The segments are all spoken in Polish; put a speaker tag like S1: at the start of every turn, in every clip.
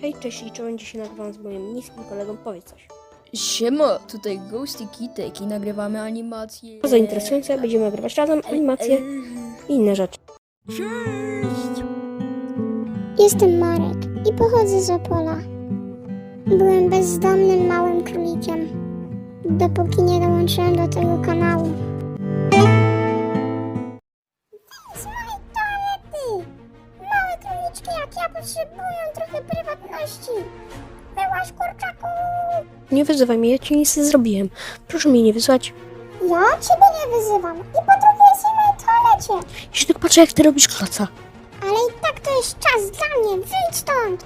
S1: Hej, cześć, i czołem dzisiaj nagrywam z moim niskim kolegą, powiedz coś.
S2: Siema, tutaj Ghosty Kitek i nagrywamy animację.
S1: Bardzo interesujące, będziemy nagrywać razem animacje i inne rzeczy.
S3: Jestem Marek i pochodzę z Opola. Byłem bezdomnym małym królikiem, dopóki nie dołączyłem do tego kanału. Potrzebują trochę prywatności. Wyłaź kurczaku!
S1: Nie wyzywaj mnie, ja ci nic nie zrobiłem. Proszę mnie nie wyzwać.
S3: Ja ciebie nie wyzywam i po drugie w mojej toalecie.
S1: Jeśli tylko patrzę, jak ty robisz kloca.
S3: Ale i tak to jest czas dla mnie, wyjdź stąd!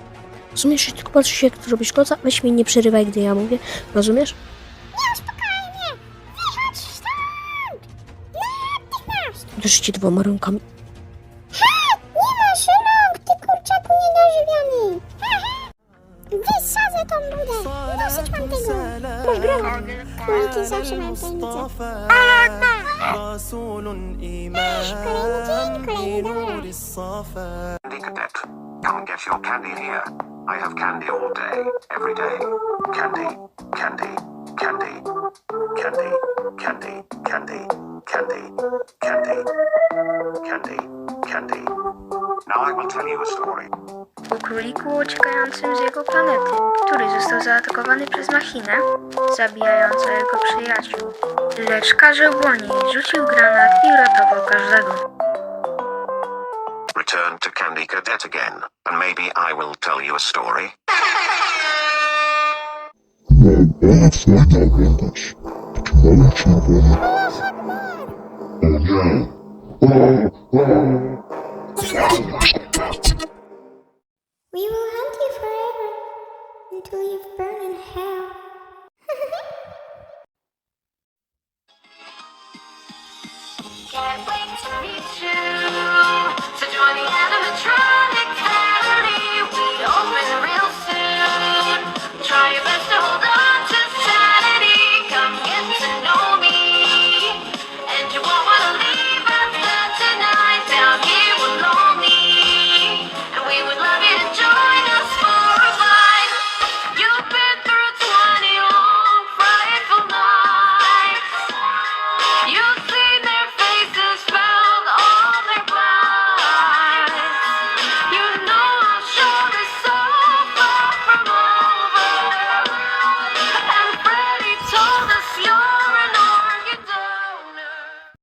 S1: Rozumiesz, jeśli tylko patrzysz, jak ty robisz kloca, weź mnie nie przerywaj, gdy ja mówię. Rozumiesz?
S3: Nie spokojnie! Wychodź stąd! Natychmiast!
S1: Uderzę cię dwoma rękami.
S3: burada. Nasıl mam tego?
S4: Come get your candy here. I have candy all day, every day. Candy, candy, candy, candy, candy, candy, candy, candy, candy, candy. Now I will tell you a story.
S5: O króliku uciekającym z jego planety, który został zaatakowany przez machinę, zabijającą jego przyjaciół. Lecz karzeł błoni, rzucił granat i uratował każdego.
S4: Return to Candy Cadet again, and maybe I will tell you a story.
S6: Ona twoja oglądać. Taki mały czerwony. O nie. O, o.
S3: We will hunt you forever until you burn in hell.
S7: Can't wait to meet.